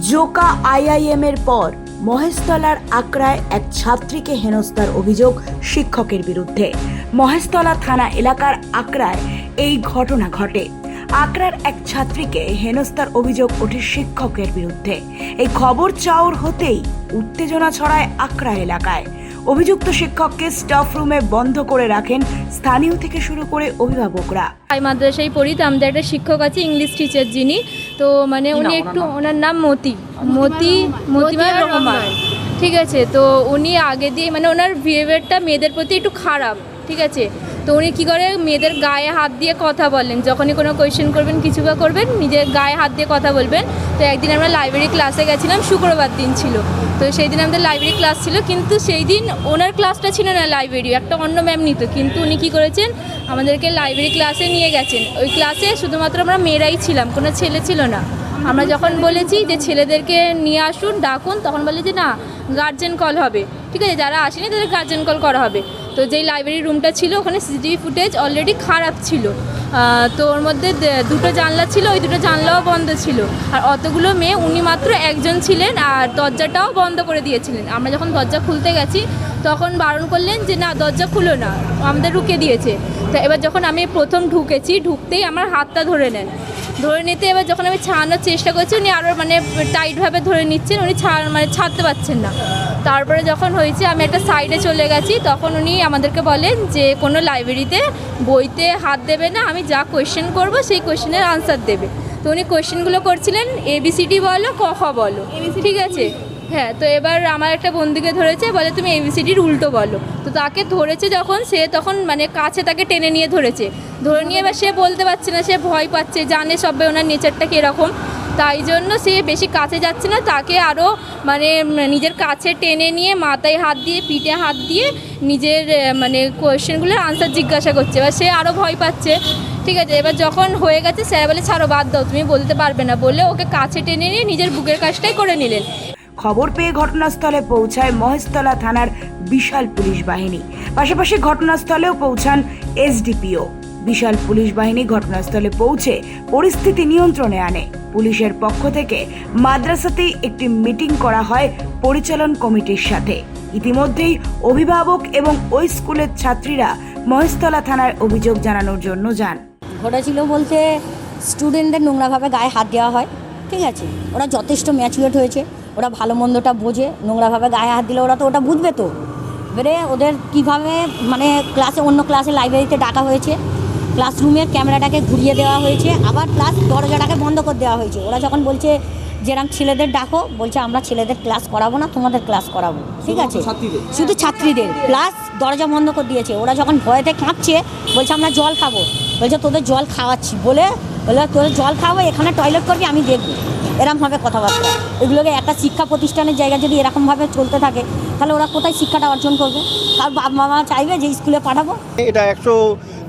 Joka IIM এর পর মহেশতলার আকড়ায় এক ছাত্রীকে হেনস্থার অভিযোগ শিক্ষকের বিরুদ্ধে। মহেশতলা থানা এলাকার আকড়ায় এই ঘটনা ঘটে। আকড়ার এক ছাত্রীকে হেনস্থার অভিযোগ ওঠে শিক্ষকের বিরুদ্ধে। এই খবর চাউর হতেই উত্তেজনা ছড়ায় আকড়া এলাকায়। অভিযুক্ত শিক্ষককে স্টাফ রুমে বন্ধ করে রাখেন স্থানীয় থেকে শুরু করে অভিভাবকরা। হাই মাদ্রাসায় পড়ি তো আমাদের একটা শিক্ষক আছে ইংলিশ টিচার যিনি। তো মানে উনি একটু ওনার নাম? মতি। মতি মতিমা রহমান। ঠিক আছে তো উনি আগে দিয়ে মানে ওনার বিহেভিয়ারটা মেয়েদের প্রতি একটু খারাপ। ঠিক আছে তো উনি কী করে, মেয়েদের গায়ে হাত দিয়ে কথা বলেন। যখনই কোনো কোয়েশ্চেন করবেন, কিছু বা করবেন, নিজের গায়ে হাত দিয়ে কথা বলবেন। তো একদিন আমরা লাইব্রেরি ক্লাসে গেছিলাম, শুক্রবার দিন ছিল। তো সেই দিন আমাদের লাইব্রেরি ক্লাস ছিল, কিন্তু সেই দিন ওনার ক্লাসটা ছিল না লাইব্রেরি একটা অন্য ম্যাম নিত। কিন্তু উনি কী করেছেন, আমাদেরকে লাইব্রেরি ক্লাসে নিয়ে গেছেন। ওই ক্লাসে শুধুমাত্র আমরা মেয়েরাই ছিলাম, কোনো ছেলে ছিল না। আমরা যখন বলেছি যে ছেলেদেরকে নিয়ে আসুন, ডাকুন, তখন বলে যে না গার্জেন কল হবে। ঠিক আছে, যারা আসেনি তাদের গার্জেন কল করা হবে। তো যেই লাইব্রেরি রুমটা ছিল, ওখানে সিসিটিভি ফুটেজ অলরেডি খারাপ ছিল। তো ওর মধ্যে দুটো জানলা ছিল, ওই দুটো জানলাও বন্ধ ছিল। আর অতগুলো মেয়ে, উনি মাত্র একজন ছিলেন, আর দরজাটাও বন্ধ করে দিয়েছিলেন। আমরা যখন দরজা খুলতে গেছি, তখন বারণ করলেন যে, না, দরজা খুলো না, আমাদের রুকে দিয়েছে। তো এবার যখন আমি প্রথম ঢুকেছি, ঢুকতেই আমার হাতটা ধরে নেন। ধরে নিতে এবার যখন আমি ছাড়ানোর চেষ্টা করছি, উনি আরও মানে টাইটভাবে ধরে নিচ্ছেন, উনি ছাড় মানে ছাড়তে পারছেন না। তারপরে যখন হয়েছে আমি একটা সাইডে চলে গেছি তখন উনি আমাদেরকে বলেন যে কোনো লাইব্রেরিতে বইতে হাত দেবে না আমি যা কোয়েশ্চেন করব সেই কোয়েশ্চেনের আনসার দেবে। তো উনি কোয়েশ্চেনগুলো করছিলেন এবিসিডি বলো ক খ বলো। ঠিক আছে? হ্যাঁ তো এবার আমার একটা বন্ধুকে ধরেছে বলে তুমি এবিসিডির উল্টো বলো। তো তাকে ধরেছে যখন সে তখন মানে কাছে তাকে টেনে নিয়ে ধরেছে। ধরে নিয়ে এবার সে বলতে পারছে না সে ভয় পাচ্ছে জানে সবাই ওনার নেচারটা কীরকম। তাই জন্য সে বেশি কাছে যাচ্ছে না। তাকে আরও মানে নিজের কাছে টেনে নিয়ে মাথায় হাত দিয়ে, পিঠে হাত দিয়ে নিজের মানে কোয়েশ্চেনগুলোর আনসার জিজ্ঞাসা করছে। এবার সে আরও ভয় পাচ্ছে। ঠিক আছে, এবার যখন হয়ে গেছে স্যার বলে, ছাড়ো, বাদ দাও, তুমি বলতে পারবে না। বলে ওকে কাছে টেনে নিয়ে নিজের বুকের কাজটাই করে নিলেন। খবর পেয়ে ঘটনাস্থলে পৌঁছায় মহেশতলা থানার বিশাল পুলিশ বাহিনী। পাশাপাশি ঘটনাস্থলেও পৌঁছান এসডিপিও। বিশাল পুলিশ বাহিনী ঘটনাস্থলে পৌঁছে পরিস্থিতি নিয়ন্ত্রণে আনে। পুলিশের পক্ষ থেকে মাদ্রাসাতেই একটি মিটিং করা হয় পরিচালন কমিটির সাথে। ইতিমধ্যেই অভিভাবক এবং ওই স্কুলের ছাত্রীরা মহেশতলা থানায় অভিযোগ জানানোর জন্য যান। ঘটেছিল বলতে স্টুডেন্টদের নোংরাভাবে গায়ে হাত দেওয়া হয়, ঠিক আছে? ওরা যথেষ্ট ম্যাচুরেট হয়েছে, ওরা ভালো মন্দটা বোঝে, নোংরাভাবে গায়ে হাত দিলে ওরা তো ওটা বুঝবে তো। এবারে ওদের কীভাবে মানে ক্লাসে অন্য ক্লাসে লাইব্রেরিতে ডাকা হয়েছে ক্লাসরুমের ক্যামেরাটাকে ঘুরিয়ে দেওয়া হয়েছে আবার প্লাস দরজাটাকে বন্ধ করে দেওয়া হয়েছে। ওরা যখন বলছে যেরকম ছেলেদের ডাকো বলছে আমরা ছেলেদের ক্লাস করাবো না তোমাদের ক্লাস করাবো। ঠিক আছে? শুধু ছাত্রীদের। প্লাস দরজা বন্ধ করে দিয়েছে। ওরা যখন ভয়েতে কাঁপছে বলছে আমরা জল খাব। বলছে তোদের জল খাওয়াচ্ছি। বলে বলে তোদের জল খাব এখানে টয়লেট করবি আমি দেখব। এরকমভাবে কথাবার্তা। এগুলোকে একটা শিক্ষা প্রতিষ্ঠানের জায়গায় যদি এরকমভাবে চলতে থাকে তাহলে ওরা কোথায় শিক্ষাটা অর্জন করবে? তার বাবা মা চাইবে যে স্কুলে পাঠাবো? এটা একশো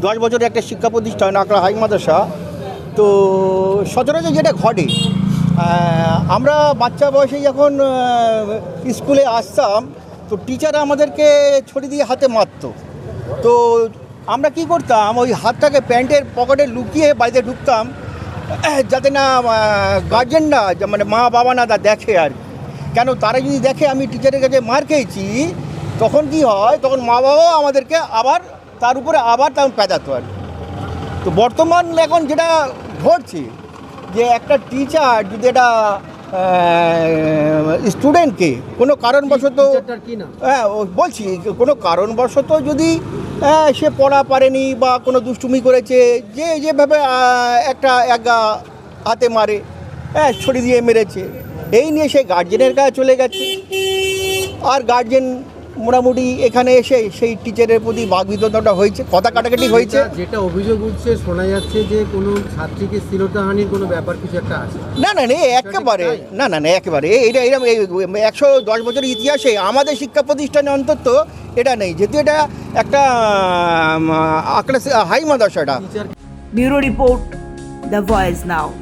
দশ বছরের একটা শিক্ষা প্রতিষ্ঠান আকড়া হাই মাদ্রাসা, তো সচরাচর যেটা ঘটে আমরা বাচ্চা বয়সে যখন স্কুলে আসতাম, তো টিচার আমাদেরকে ছড়ি দিয়ে হাতে মারতো তো আমরা কি করতাম, ওই হাতটাকে প্যান্টের পকেটে লুকিয়ে বাড়িতে ঢুকতাম, যাতে না গার্জেনরা মানে মা বাবা না তা দেখে আর। কেন তারা যদি দেখে আমি টিচারের কাছে মার খেয়েছি, তখন কি হয়, তখন মা বাবাও আমাদেরকে আবার তার উপরে আবার তেমন পেঁচাতো আর। তো বর্তমান এখন যেটা ঘটছে যে একটা টিচার যদি একটা স্টুডেন্টকে কোনো কারণবশত হ্যাঁ ও বলছি কোনো কারণবশত যদি সে পড়া পারেনি বা কোনো দুষ্টুমি করেছে যে যেভাবে একটা একা হাতে মারে হ্যাঁ ছড়ি দিয়ে মেরেছে এই নিয়ে সে গার্জেনের কাছে চলে গেছে আর গার্জেন মোটামুটি এখানে এসে সেই টিচারের প্রতি বাগবিতণ্ডাটা হয়েছে কথা কাটাকাটি হয়েছে। যেটা- অভিযোগ উঠছে শোনা যাচ্ছে যে কোনো ছাত্রীকে শ্লীলতাহানির কোনো ব্যাপার কিছু একটা আছে। না না না একেবারে না না না একেবারে। এটা এরকম একশো দশ বছরের ইতিহাসে আমাদের শিক্ষা প্রতিষ্ঠানে অন্তত এটা নেই। যেহেতু এটা একটা আঁকড়া হাই মাদ্রাসা এটা teacher bureau report the voice now.